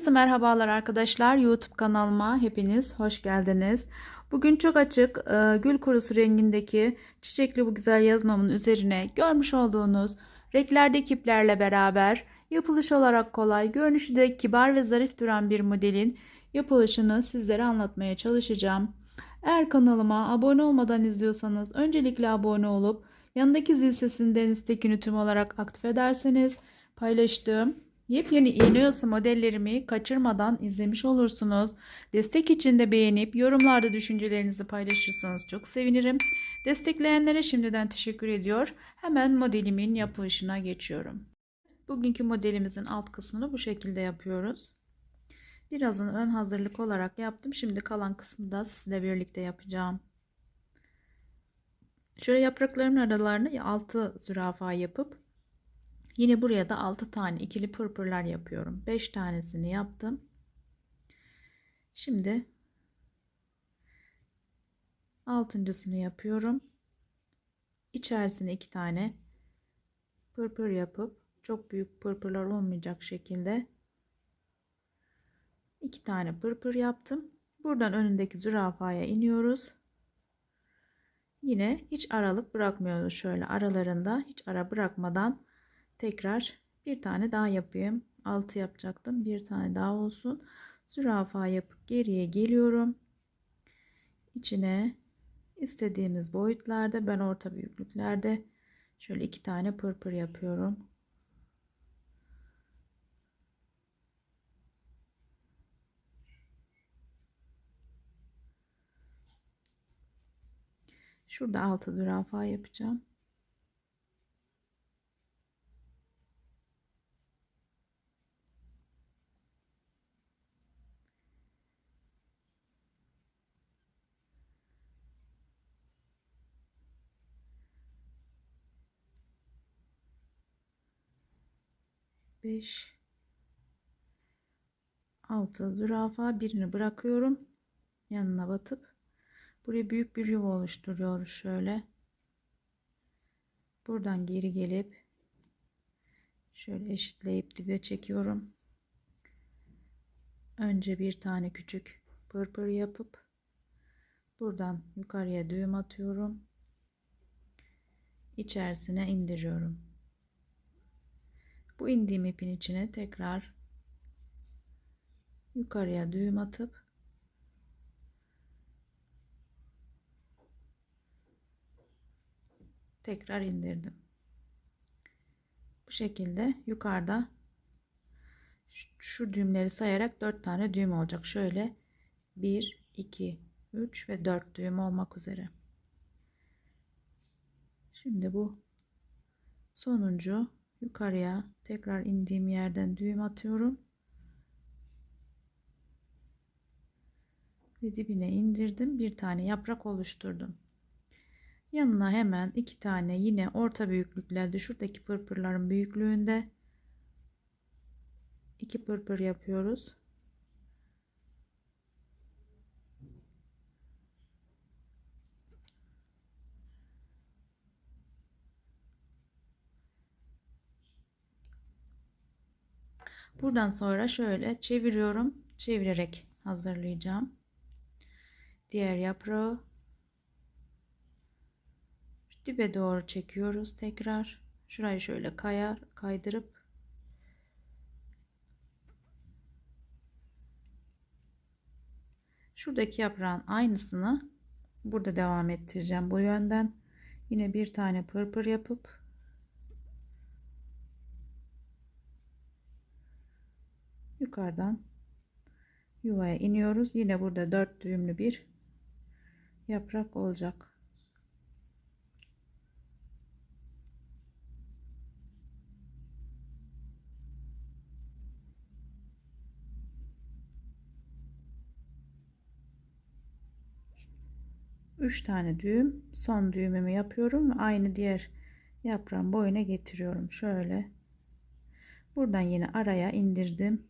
Herkese merhabalar arkadaşlar. YouTube kanalıma hepiniz hoş geldiniz. Bugün çok açık e, gül kurusu rengindeki çiçekli bu güzel yazmamın üzerine görmüş olduğunuz renklerdeki iplerle beraber yapılış olarak kolay, görünüşü de kibar ve zarif duran bir modelin yapılışını sizlere anlatmaya çalışacağım. Eğer kanalıma abone olmadan izliyorsanız öncelikle abone olup yanındaki zil sesini de en üstteki tüm olarak aktif ederseniz paylaştığım Yepyeni iğne oyası modellerimi kaçırmadan izlemiş olursunuz. Destek için de beğenip yorumlarda düşüncelerinizi paylaşırsanız çok sevinirim. Destekleyenlere şimdiden teşekkür ediyor. Hemen modelimin yapılışına geçiyorum. Bugünkü modelimizin alt kısmını bu şekilde yapıyoruz. Birazını ön hazırlık olarak yaptım. Şimdi kalan kısmı da sizle birlikte yapacağım. Şöyle yapraklarımın aralarını 6 zürafa yapıp Yine buraya da 6 tane ikili pırpırlar yapıyorum. 5 tanesini yaptım. Şimdi altıncısını yapıyorum. İçerisine 2 tane pırpır yapıp çok büyük pırpırlar olmayacak şekilde 2 tane pırpır yaptım. Buradan önündeki zürafaya iniyoruz. Yine hiç aralık bırakmıyoruz. Şöyle aralarında hiç ara bırakmadan tekrar bir tane daha yapayım. 6 yapacaktım. Bir tane daha olsun. Zürafa yapıp geriye geliyorum. İçine istediğimiz boyutlarda ben orta büyüklüklerde şöyle iki tane pırpır yapıyorum. Şurada altı zürafa yapacağım. Beş. Altı. Zürafa birini bırakıyorum. Yanına batıp. Buraya büyük bir yuva oluşturuyoruz şöyle. Buradan geri gelip şöyle eşitleyip dibe çekiyorum. Önce bir tane küçük pırpır yapıp buradan yukarıya düğüm atıyorum. İçerisine indiriyorum bu indiğim ipin içine tekrar yukarıya düğüm atıp tekrar indirdim. Bu şekilde yukarıda şu düğümleri sayarak 4 tane düğüm olacak. Şöyle 1, 2, 3 ve 4 düğüm olmak üzere. Şimdi bu sonuncu yukarıya tekrar indiğim yerden düğüm atıyorum. Ve dibine indirdim. Bir tane yaprak oluşturdum. Yanına hemen iki tane yine orta büyüklüklerde şuradaki pırpırların büyüklüğünde iki pırpır yapıyoruz. Buradan sonra şöyle çeviriyorum. Çevirerek hazırlayacağım. Diğer yaprağı dibe doğru çekiyoruz tekrar. Şurayı şöyle kayar, kaydırıp şuradaki yaprağın aynısını burada devam ettireceğim bu yönden. Yine bir tane pırpır yapıp yukarıdan yuvaya iniyoruz. Yine burada dört düğümlü bir yaprak olacak. Üç tane düğüm son düğümümü yapıyorum aynı diğer yaprağın boyuna getiriyorum şöyle buradan yine araya indirdim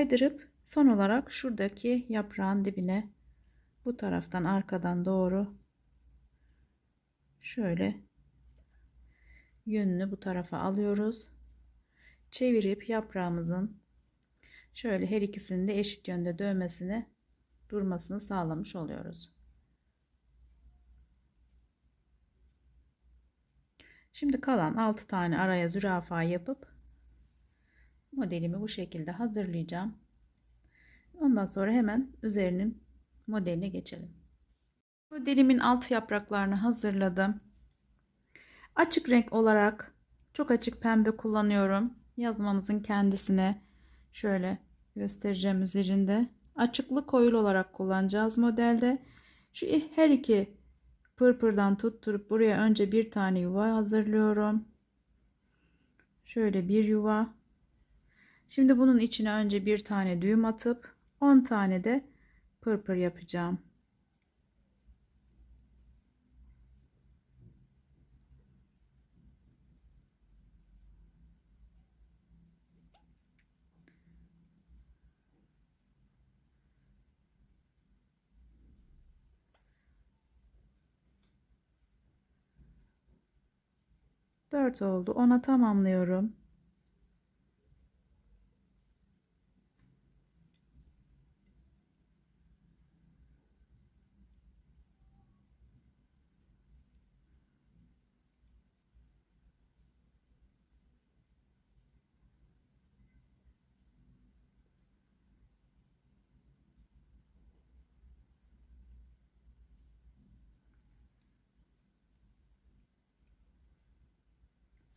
kaydırıp son olarak şuradaki yaprağın dibine bu taraftan arkadan doğru şöyle yönünü bu tarafa alıyoruz. Çevirip yaprağımızın şöyle her ikisinin de eşit yönde dövmesini durmasını sağlamış oluyoruz. Şimdi kalan 6 tane araya zürafa yapıp modelimi bu şekilde hazırlayacağım. Ondan sonra hemen üzerinin modeline geçelim. Modelimin alt yapraklarını hazırladım. Açık renk olarak çok açık pembe kullanıyorum. Yazmamızın kendisine şöyle göstereceğim üzerinde. Açıklık koyul olarak kullanacağız modelde. Şu her iki pırpırdan tutturup buraya önce bir tane yuva hazırlıyorum. Şöyle bir yuva. Şimdi bunun içine önce bir tane düğüm atıp 10 tane de pırpır yapacağım. Dört oldu. Ona tamamlıyorum.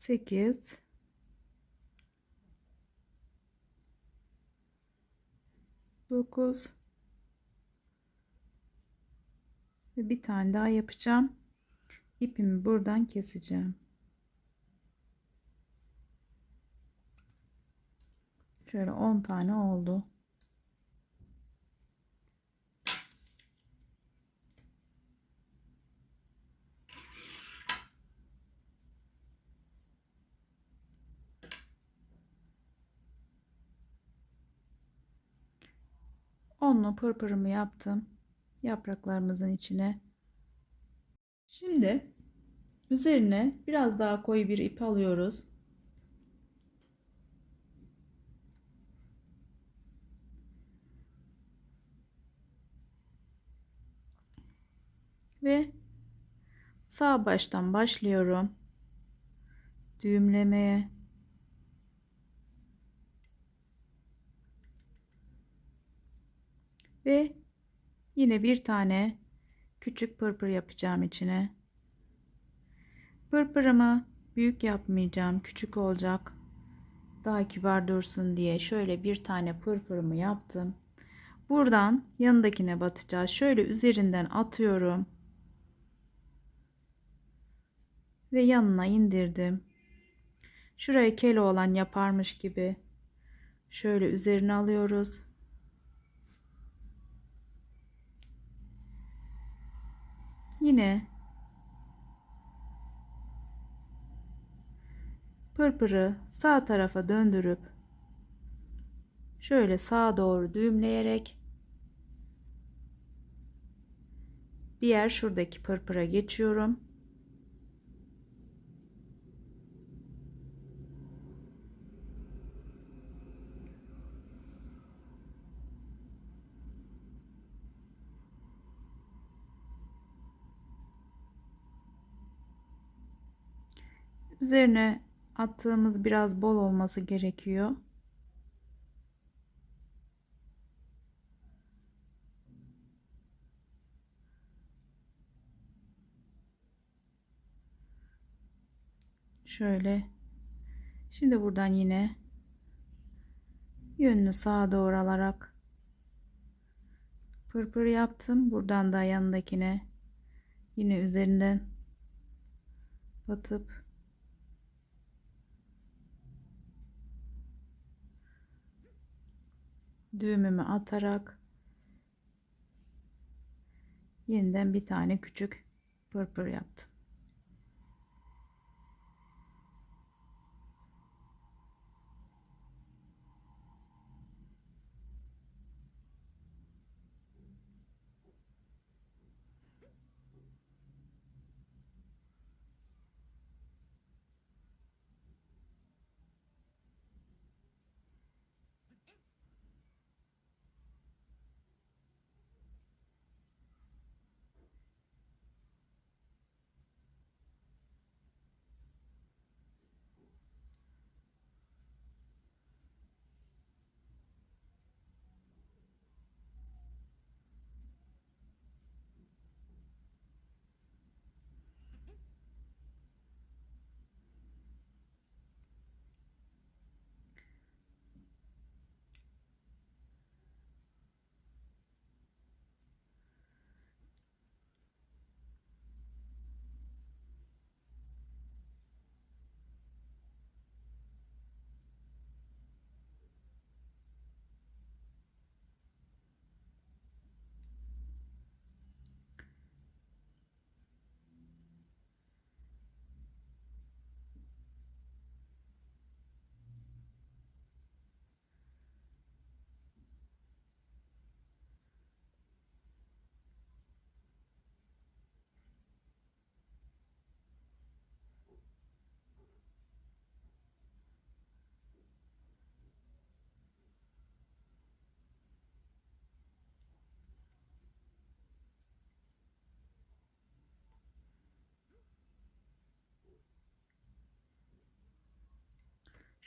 Sekiz. Dokuz. Ve bir tane daha yapacağım. İpimi buradan keseceğim. Şöyle 10 tane oldu. Onlu pırpırımı yaptım. Yapraklarımızın içine. Şimdi üzerine biraz daha koyu bir ip alıyoruz. Ve sağ baştan başlıyorum. Düğümlemeye. Ve yine bir tane küçük pırpır yapacağım içine. Pırpırımı büyük yapmayacağım. Küçük olacak. Daha kibar dursun diye şöyle bir tane pırpırımı yaptım. Buradan yanındakine batacağız. Şöyle üzerinden atıyorum. Ve yanına indirdim. Şuraya kelo olan yaparmış gibi şöyle üzerine alıyoruz. Yine pırpırı sağ tarafa döndürüp şöyle sağa doğru düğümleyerek diğer şuradaki pırpıra geçiyorum. Üzerine attığımız biraz bol olması gerekiyor. Şöyle. Şimdi buradan yine yönünü sağa doğru alarak pırpır yaptım. Buradan da yanındakine yine üzerinden batıp düğümümü atarak yeniden bir tane küçük pırpır yaptım.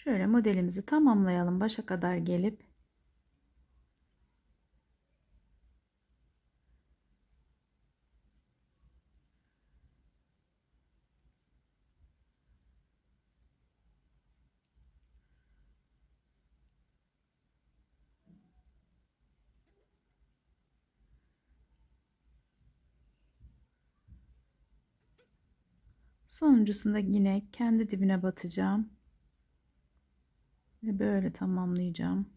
Şöyle modelimizi tamamlayalım başa kadar gelip Sonuncusunda yine kendi dibine batacağım. Ve böyle tamamlayacağım.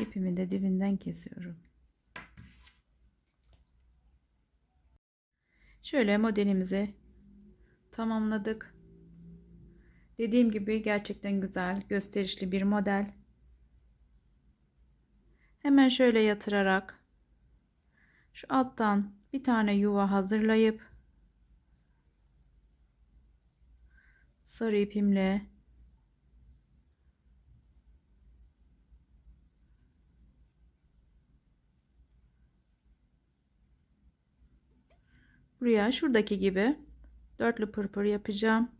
İpimi de dibinden kesiyorum. Şöyle modelimizi tamamladık. Dediğim gibi gerçekten güzel, gösterişli bir model. Hemen şöyle yatırarak şu alttan bir tane yuva hazırlayıp sarı ipimle buraya şuradaki gibi dörtlü pırpır yapacağım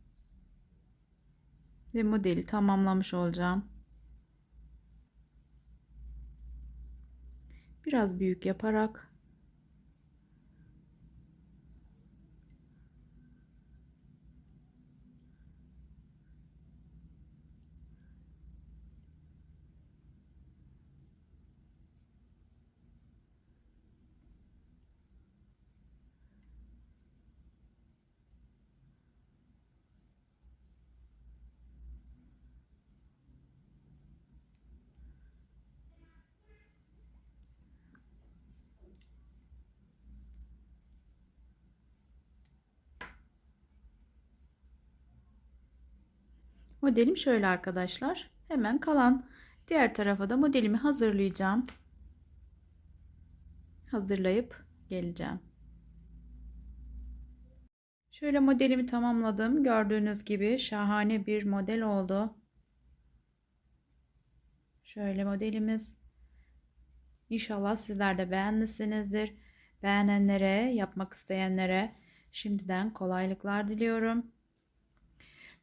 ve modeli tamamlamış olacağım. Biraz büyük yaparak Modelim şöyle arkadaşlar. Hemen kalan diğer tarafa da modelimi hazırlayacağım. Hazırlayıp geleceğim. Şöyle modelimi tamamladım. Gördüğünüz gibi şahane bir model oldu. Şöyle modelimiz. İnşallah sizler de beğenmişsinizdir. Beğenenlere, yapmak isteyenlere şimdiden kolaylıklar diliyorum.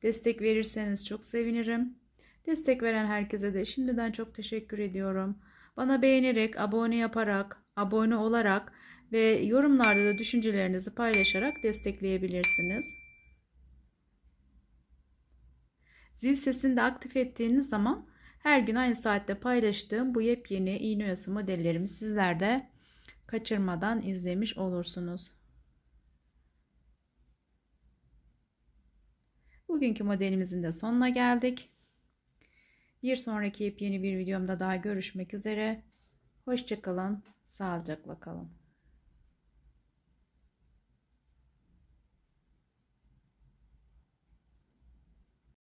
Destek verirseniz çok sevinirim. Destek veren herkese de şimdiden çok teşekkür ediyorum. Bana beğenerek, abone yaparak, abone olarak ve yorumlarda da düşüncelerinizi paylaşarak destekleyebilirsiniz. Zil sesini de aktif ettiğiniz zaman her gün aynı saatte paylaştığım bu yepyeni iğne oyası modellerimi sizler de kaçırmadan izlemiş olursunuz. Bugünkü modelimizin de sonuna geldik. Bir sonraki yepyeni bir videomda daha görüşmek üzere. Hoşçakalın, sağlıcakla kalın.